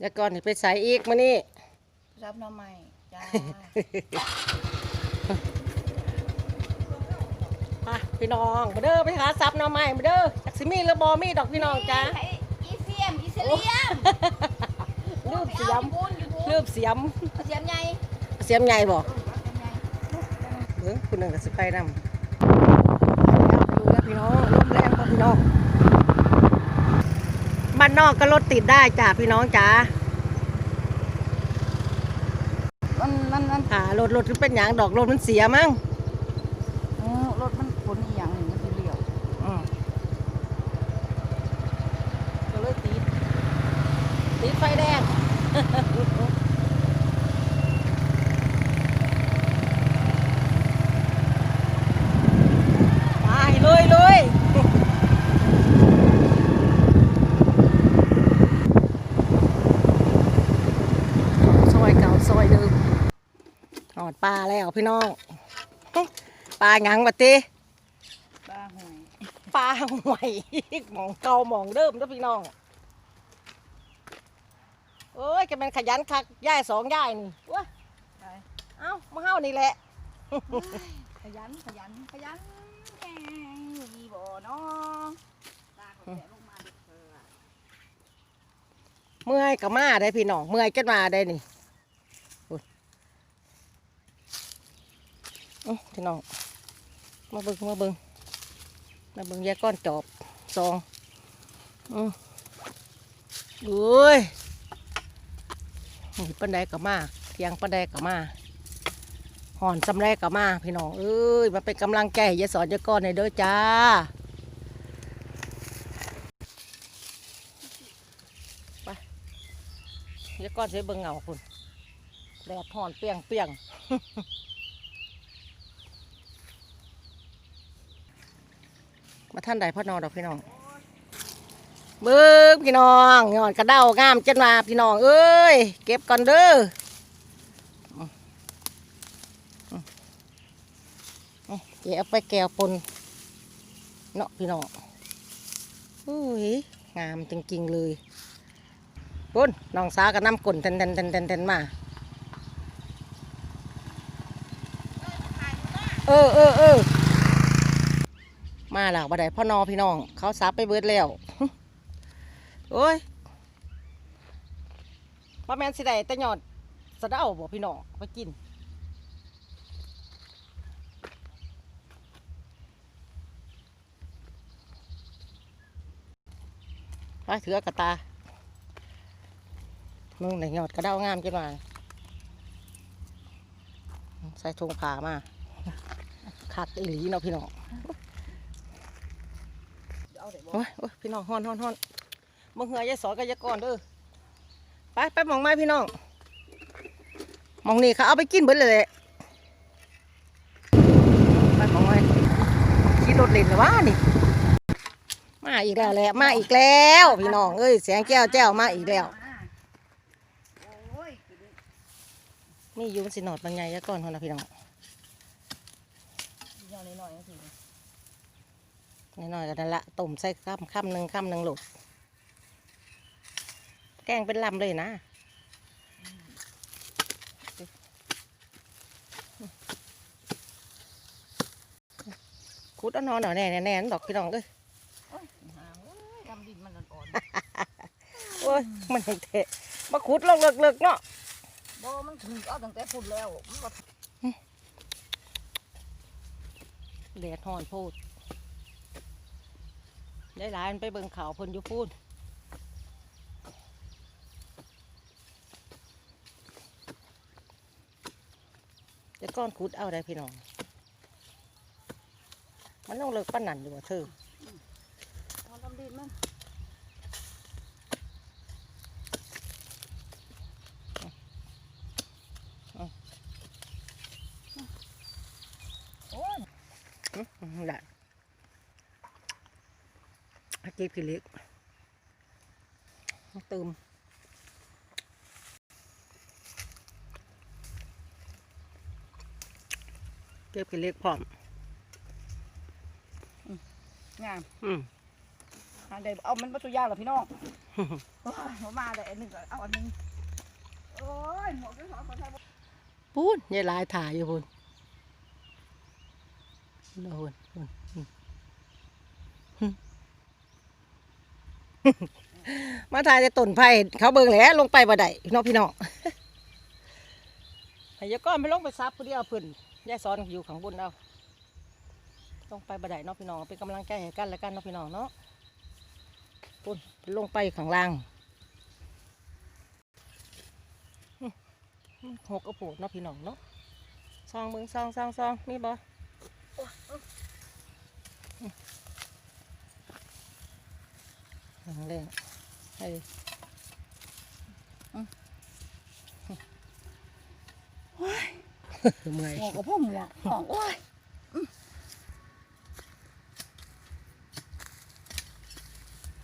แล้วก่อนนี่ไปใส่อีกมานี่รับหน้ำใหม่จ้าอะพี่น้องมาเด้อไปหาซับหน่อไม้มาเด้อจักสิมีหรือบอมีดอกพี่น้องจ้าไอ้อีเสียมอีเสลียมลืมเสียมไปอาอยู่พูนอยู่พูนลืมเสียมเสียมใหญ่เสียมใหญ่บ่เออเสียมใหญ่เบิ่งคุณนึงก็สิไปนำดูแล้วพี่น้องลมแรงบ่พี่น้อง บ้านนอกก็รถติดได้จ้าพี่น้องจ้ามันมันมัน ค่ะรถรถเป็นหยังดอกรถมันเสียมั้ง เออรถมันขนอีหยังหนึ่งมันสิเลี้ยว อืมก็เลยติดติดไฟแดง ไปเลยเลยซอยเก่าซอยเดิมหอด ปลาแล้วพี่น้อง ปลาหยังบัดติบ้าหอยปลาห่วยหมองเก่าหมองเดิมเด้อพี่น้องเอ้ยแกเป็นขยันคักย่ายสองย่ายนี่ว้าไปเอ้ามาเฮานี่แหละ ขยันขยันขยันแหงมีบ่เนาะตาเขาแกะลงมาเด็กเธออะเมื่อยก็มาได้พี่น้อง เมื่อยจนมาได้นี่อุ๊ยเอ้า พี่น้อง มาเบิงมาเบิงมาเบิงแยกก้อนจอบซองอืออุ้ยนี่ปันไดก็มาเทียงปันไดก็มาหอนสำแรกก็มาพี่น้องเอ้ยมาเป็นกำลังใจให้ยายสอนยายก้อนในอยเด้อจ้าเดี๋ยวก่อนสิเบิงเงาคุณแดดหอนเปียงเปียง มาท่านใดพ่อนอนดอกพี่น้องเบิ้งพี่น้องงอนกระเด้างามจังมาพี่น้องเอ้ยเก็บก่อนเด้ออืมอืมอืมเดี๋ยวเอาไปแก้วปนเนาะพี่น้องอุ้ยงามจริงๆเลยปุ่นน้องสาวก็นำกุ่นเทนเทนเทนเทนเทนมาเออเออเออ มาหลักบัไดพ่อนอพี่น้อง เขาซับไปเบิดแล้วโอ้ยป้าแมนสิได้แต่หยอดสะเดาบอกพี่น้องไปกินไปถือกระตา มึงไหนหยอดกระเด้างามจังมาใส่ถุงผามาคักอีหลีเนาะพี่น้อง โอ้ยโอ้ยพี่น้องฮ้อนฮ้อนฮ้อนมึงเหือยายสอนกับยายก่อนเด้อไปไปมองไม้พี่น้องมองนี่เขาเอาไปกินเบิดเลยแหละไปมองไม้ขี่รถเล่นหรือวะนี่ มาอีกแล้วแหละมาอีกแล้วพี่น้องเอ้ยเสียงแก้วแจ้วมาอีกแล้วโอ้ยมีอยุ้มสิหนอดบางใหญ่ยก่อนคนนะพี่น้อง ยอหน่อยๆสิ น้อยๆกันนั่นละต้มใส่ข้ามข้ามหนึ่งข้ามหนึ่งลูกแกงเป็นลำเลยนะคุดเอานอนหน่อยแน่แน่แน่นดอกพี่น้องเอ้ยโอ้ยหาเอ้ยดำดินมันอ่อนโอ้ยมันยังเทะมาขุดลงเลิกๆเนาะๆบ่มันถึงเอาตั้งแต่พุ่นแล้วมันบ่แดดหอนพูด ได้หลายไปเบิ่งเขาเพิ่นอยู่พูนจะก้อนขุดเอาได้พี่น้อง มันต้องเลิกปั้นนันอยู่ว่าเธอ เอาดำดินมันโอ้ย อืมได้ อาเก็บขี้เหล็กเติมเก็บขี้เหล็กพร้อมงามอืมหหาได้เอามันประตูยากเหรอพี่น้องโอ้ยหัวมาแต่อันหนึ่งก็เอาอันหนึ่งโอ้ยหมวกที่สองคนไทยบ่ปูนยายลายถ่ายอยู่พุ่นโน่นพุ่นอืมอืม มาถ่ายแต่ต้นไผ่เขาเบิ่งแหล้วลงไปบ่ได้น้องพี่น้องให้ยก้อนไปลงไปซับผู้เดียวเพิ่นยายสอนอยู่ข้างบนเอาลงไปบ่ได้เนาะพี่น้องเป็นกำลังใจให้กันและกันเนาะพี่น้องเนาะพุ่นลงไปข้างล่างหกกระปุกเนาะพี่น้องเนาะซองมึงซองซองซองมีบ่ หลังแรงให้เมื่อยหมวกกับพ่อหมวกของโอ้ยอืม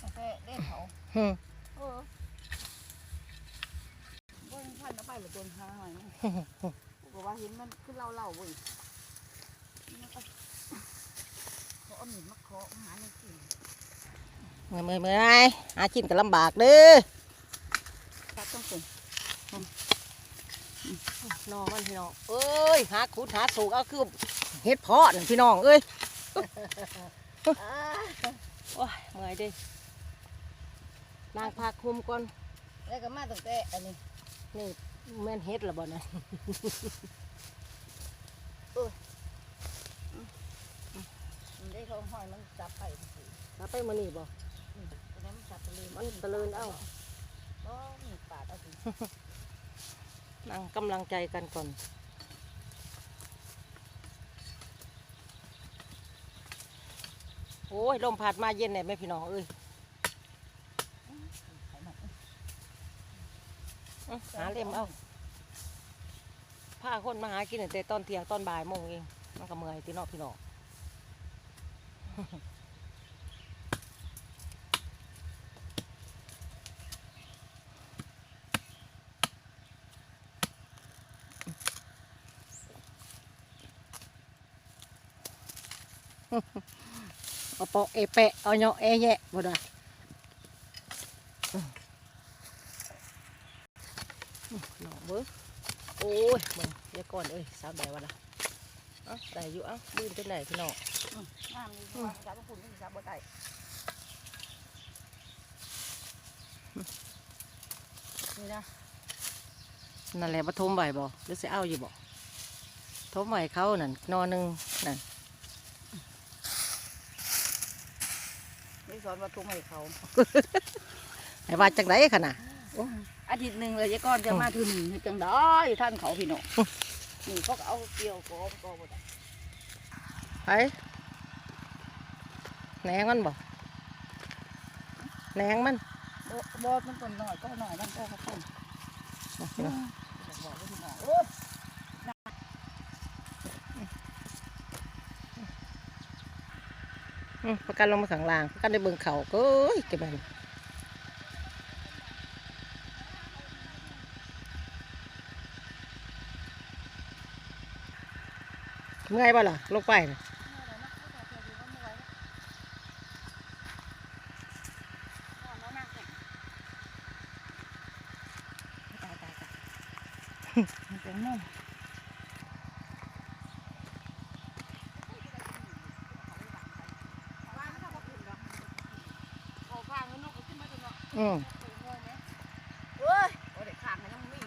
กาแฟเด่นเขาหึเออบ่ยังพันเอาไปหรือโดนหาหน่อยนะบอกว่าเห็นมันขึ้นเล่าเล่าๆเว้ยมันก็เขาเอาหมิ่นมาเคาะหาในสิ่งเมื่อยเมื่อยเมื่อยหากินก็ลำบากเด้อครับต้องเป็นน้องมันพี่น้องเอ้ยหาขุดหาสูกเอาคือเฮ็ดเพาะนั่นพี่น้องเอ้ยโอ้ยเมื่อยเดินางพาคุมก่อนแล้วก็มาตั้งแต่อันนี้นี่แม่นเฮ็ดละบ่นะมันได้เขาห้อยมันจับไปสิแล้วไปมื้อนี้บ่อืม ตอนนั้นมันจับไปเลยมันตะเลินเอ้าก็มีปาดเอาสินั่งกำลังใจกันก่อน โอ้ยลมพัดมาเย็นแน่แม่พี่น้องเอ้ยอื้อหาเล่มเอาพาคนมาหากินตั้งแต่ตอนเที่ยงตอนบ่ายโมงเอง มันก็เมื่อยที่นอกพี่น้อง เอาปอกเอแปะเอาเนาะเอแยะบ่ได้น้องเบิ้งโอ้ยเบิ้งเดี๋ยวก่อนเอ้ยสาวได้วะล่ะเอ้าได้อยู่เอ้าบืนจังไดพี่น้องน้ำนี่ว่าจับปุ่นนี่จับบ่ได้นี่นะนั่นแหละมาทมใบบ่หรือสิเอาอยู่บ่ทมใบเขานั่นนอหนึงนั่น ไม่ สอนว่าทุ่มให้เขาให้ว่าจังไดขนาดอาทิตย์หนึ่งเลยยายก้อนจะมาถึงนี่จังได้ท่านเขาพี่น้องนี่เขาก็เอาเกี่ยวกองกองบ่ได้ไปแหนงมันบ่แหนงมันบ่บ่มันต้นหน่อยก็หน่อยมันก็เขาต้นพี่น้องบอกเลยพี่น้องโอ้ย อืม ประกันลงมาข้างล่างประกันได้เบิ่งเขาก็เก็บไปเมื่อยป่ะล่ะลงไปนะ ตายตายตายมันเป็นมุ่งขอฟังแล้วนกก็ขึ้นมาจนเนาะ อืมเฮ้ยโอ้เด็กขางให้น้องมิ่ง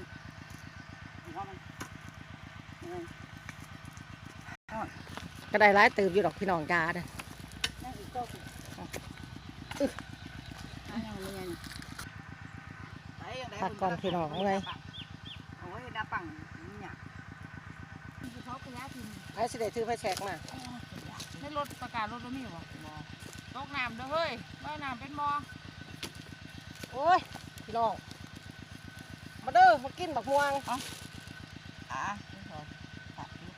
หัวมันเออก็ได้ร้ายตื่นอยู่ดอกพี่น้องกาเด้อนั่งอีกก็สิอึ๊ะอันยังไงนี่ไปยังไงพักก่อนพี่น้องเมื่อยโอ้ยดาปังนี่เนี่ยคือเขาไปย้ายทีมไอ้สิได้ถือไฟแฉกมาในรถประกาศรถบ่มีบ่บ่ตกน้ำเด้อเฮ้ยว่ายน้ำเป็นมอ โอ้ยพี่น้อง มาเด้อมากินบักม่วงอะไม่พอตัดลูก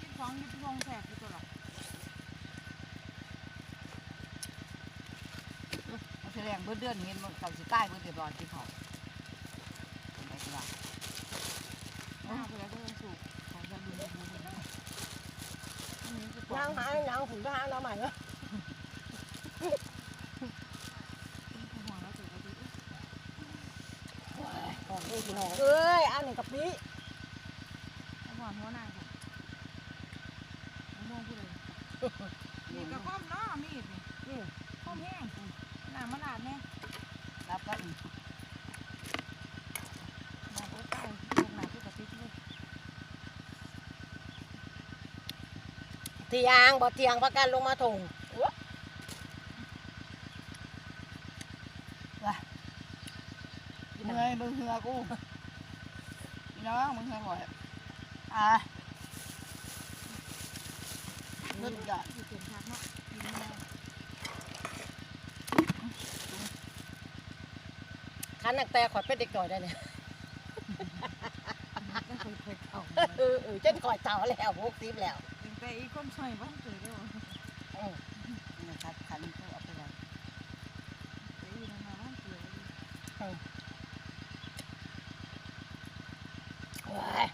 กินของยิบทองแสบอยู่ตัวหรอกเอาแสดงเบื่อเดือนเงินมันเขาสิใต้เบื่อเดือดร้อนที่เขาเป็นไงกันล่ะอ้าวไปแล้วก็ยังสูบของจะดูดูดูดูอันนี้คือปลยาองกหายยางผมก็หาหน้าใหม่เนาะ นี่ พี่น้องเอ้ยอันนี้กะปิเอาหอนหัวหน้าค่ะมะม่วงผู้ใดนี่กระข้อมเนาะมีดนี่นี่ข้อมแห้งหน้ามะนาวแน่รับกันหน้าโอ๊ตใต้ลงหน้าที่กระติกเลยเทียงบ่เทียงประกันลงมาถง เมื่อยมึงเหือกูพี่น้องมึงเหือบ่อยอะเงินกะที่เต็มทักเนาะกินแล้วคันนักแต่ขอยเป็นเด็กหน่อยได้เนี่ยก็เคยเคยเข้าเออเออจนข่อยเต่าแล้วหกสิบแล้วเป็นแต่อีคนช่วยบ้านเกิดได้บ่เออ นะครับคันกูเอาไปไว้แต่อีนั่นมาบ้านเกิด โอ้ย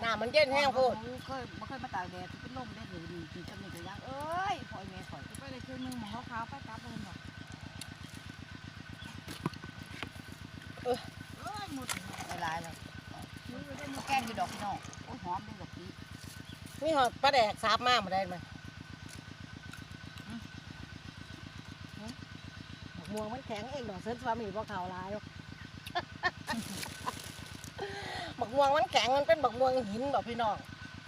หน้า มันเย็นแห้งโพูดเคยบ่เคยมาตากแดดที่เป็นลมได้หรือดีกินกับนี่ก็ยังเอ้ยพ่อยแม่ข่อยไปได้คืนนึงหมอขาวๆไปกลับเพิ่นบอกเอ้ยหมดหลายๆแล้วมือได้มือแกงอยู่ดอกพี่น้องโอ้ยหอมได้ดอกนี้นี่หอดปลาแดกสาบมากมาได้ไหมบักม่วงมันแข็งเองดอกเส้นฟ้ามีบ่ขาวลายหรอก บักม่วงมันแข็งมันเป็นบักม่วงหินดอกพี่น้อง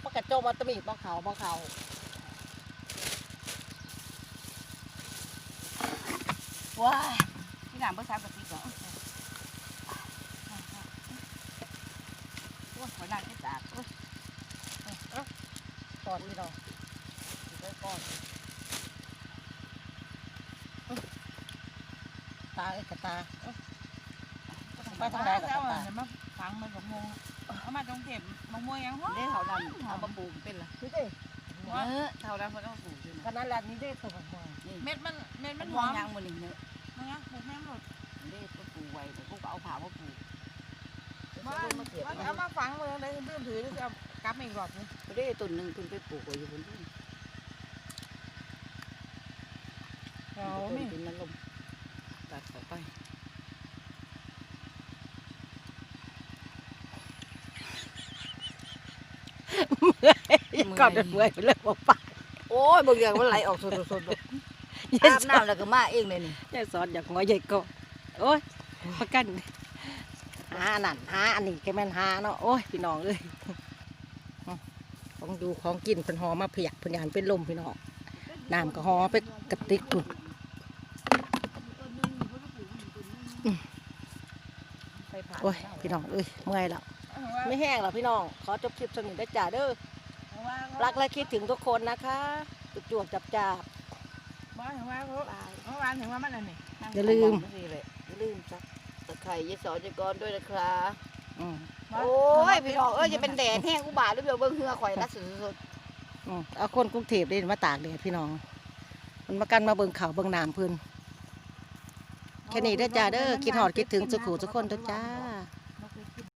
ปกระโจมมัตมีบ่ขาวบ่ขาว้าพี่หลานเบอร์สามกับสี่ก่อนโอ้ยหัวหน้าที่ตากโอ้ยตอนพี่น้องอยู่ใกล้ก้อนตาเอ้กระตาไปทางใดกับตา ฟังมันกับมงเอามาตรงเก็บมะม่วงยังหอมได้เขาดันเอามาปลูกเป็นละนี่ดิเออเขาดันเขาต้องปลูกด้วยขนาดนั้นนี่ได้ตัวบักม่วงนี่เม็ดมันเม็ดมัมันนมหอองมยางมันนี่เนื้อมันยังปลูกแม่มหลดได้ก็ปลูกไว้แต่กูก็เอาผ่ามาปลูกว่าว่าเอามาฝังเลยเลยเลื่อนถือจะเอากลับมาอีกรอบนึงก็ได้ต้นหนึ่งคุณไปปลูกไว้อยู่บนที่เอาต้นไม่เป็นมันลมตัดเข้าไป ก่อนจะเบื่อไปเลยบอกป้าโอ้ยบางอย่างมันไหลออกสดๆยาอาบสอนน้ำแล้วก็มาเองเลยนี่ยายสอนอยากงอใหญ่ก็โอ้ยประกันหาอันนั่นหาอันนี้แกแม่นหาเนาะโอ้ยพี่น้องเอ้ยของดูของกินเพิ่นหอมาเพียกเพิ่นยานเป็นลมพี่น้องน้ำก็หอไปกระติกปุ่นไปผ่าโอ้ยพี่น้องเอ้ยเมื่อยแล้วไม่แห้งหรอกพี่น้อง ขอจบคลิปสนิทได้อจ้าเด้อ รักและคิดถึงทุกคนนะคะจุกจวกจับจับบ้านถึงว่าเขาเมื่อวานถึงว่ามันอะไรนี่อย่าลืมนี่เลยอย่าลืมจักตะไคร้ยายสอนยายกรด้วยนะครับอืมโอ้ยพี่น้องเอ้ยจะเป็นแดดแห้งกูบาดหรือเปล่าเบิ่งเหือข่อยละสุดอืมเอาคนกรุงเทพเลยมาตากแดดพี่น้อง มันมากันมาเบิ่งเขาวเบิ่งน้ำเพื้นแค่นี้เด้อจ้าเด้อคิดหอดคิดถึงสุขุสุกคนเด้อจ้าๆ